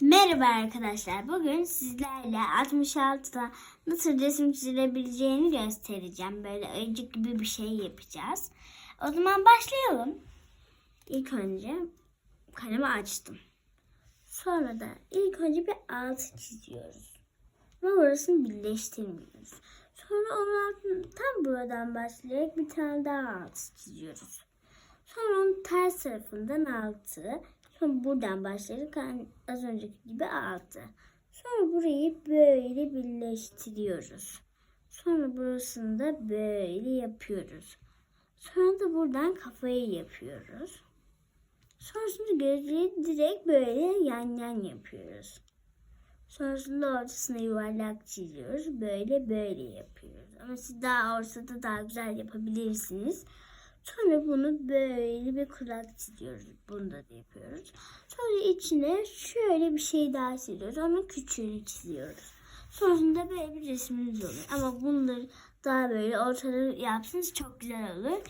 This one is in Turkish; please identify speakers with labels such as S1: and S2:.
S1: Merhaba arkadaşlar. Bugün sizlerle 66'da nasıl resim çizilebileceğini göstereceğim. Böyle ayıcık gibi bir şey yapacağız. O zaman başlayalım. İlk önce kalemi açtım. Sonra da ilk önce bir altı çiziyoruz. Ve orasını birleştirmiyoruz. Sonra onun altını tam buradan başlayarak bir tane daha altı çiziyoruz. Sonra onun ters tarafından altı. Sonra buradan başlayarak hani az önceki gibi altı. Sonra burayı böyle birleştiriyoruz. Sonra burasını da böyle yapıyoruz. Sonra da buradan kafayı yapıyoruz. Sonrasında gözleri direkt böyle yan yan yapıyoruz. Sonrasında ortasına yuvarlak çiziyoruz. Böyle böyle yapıyoruz. Ama siz daha ortada daha güzel yapabilirsiniz. Sonra bunu böyle bir kulak çiziyoruz. Bunu da yapıyoruz. Sonra içine şöyle bir şey daha çiziyoruz. Onun küçüğünü çiziyoruz. Sonrasında böyle bir resmimiz olur. Ama bunları daha böyle ortada yapsanız çok güzel olur.